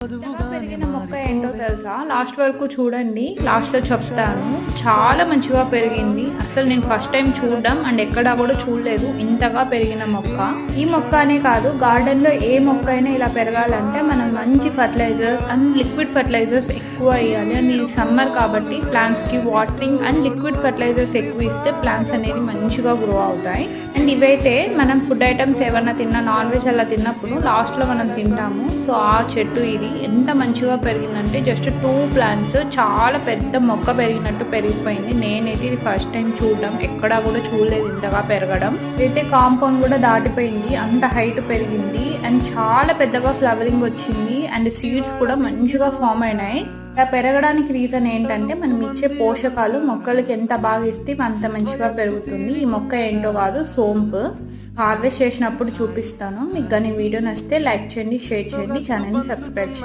పెరిగిన మొక్క ఏంటో తెలుసా లాస్ట్ వరకు చూడండి లాస్ట్లో చెప్తాను. చాలా మంచిగా పెరిగింది. అసలు నేను ఫస్ట్ టైం చూడడం అండ్ ఎక్కడా కూడా చూడలేదు. ఇంతగా పెరిగిన మొక్క. ఈ మొక్క అనే కాదు గార్డెన్లో ఏ మొక్క అయినా ఇలా పెరగాలంటే మనం మంచి ఫర్టిలైజర్స్ అండ్ లిక్విడ్ ఫర్టిలైజర్స్ ఎక్కువ వేయాలి. అండ్ ఇది సమ్మర్ కాబట్టి ప్లాంట్స్కి వాటరింగ్ అండ్ లిక్విడ్ ఫర్టిలైజర్స్ ఎక్కువ ఇస్తే ప్లాంట్స్ అనేది మంచిగా గ్రో అవుతాయి. అండ్ ఇవైతే మనం ఫుడ్ ఐటమ్స్ ఏమన్నా తిన్నా నాన్ వెజ్ అలా తిన్నప్పుడు లాస్ట్లో మనం తింటాము. సో ఆ చెట్టు ఇది. ఎంత మంచిగా పెరిగిందంటే జస్ట్ టూ ప్లాంట్స్ చాలా పెద్ద మొక్క పెరిగినట్టు పెరిగిపోయింది. నేనైతే ఇది ఫస్ట్ టైం చూడడం ఎక్కడా కూడా చూడలేదు ఇంతగా పెరగడం. అయితే కాంపౌండ్ కూడా దాటిపోయింది అంత హైట్ పెరిగింది. అండ్ చాలా పెద్దగా ఫ్లవరింగ్ వచ్చింది. అండ్ సీడ్స్ కూడా మంచిగా ఫామ్ అయినాయి. ఇలా పెరగడానికి రీజన్ ఏంటంటే మనం ఇచ్చే పోషకాలు మొక్కలకి ఎంత బాగా ఇస్తే అంత మంచిగా పెరుగుతుంది. ఈ మొక్క ఏంటో కాదు సోంపు. హార్వెస్ట్ చేసినప్పుడు చూపిస్తాను. మీకు కానీ వీడియో నచ్చితే లైక్ చేయండి షేర్ చేయండి ఛానల్ని సబ్స్క్రైబ్ చేయండి.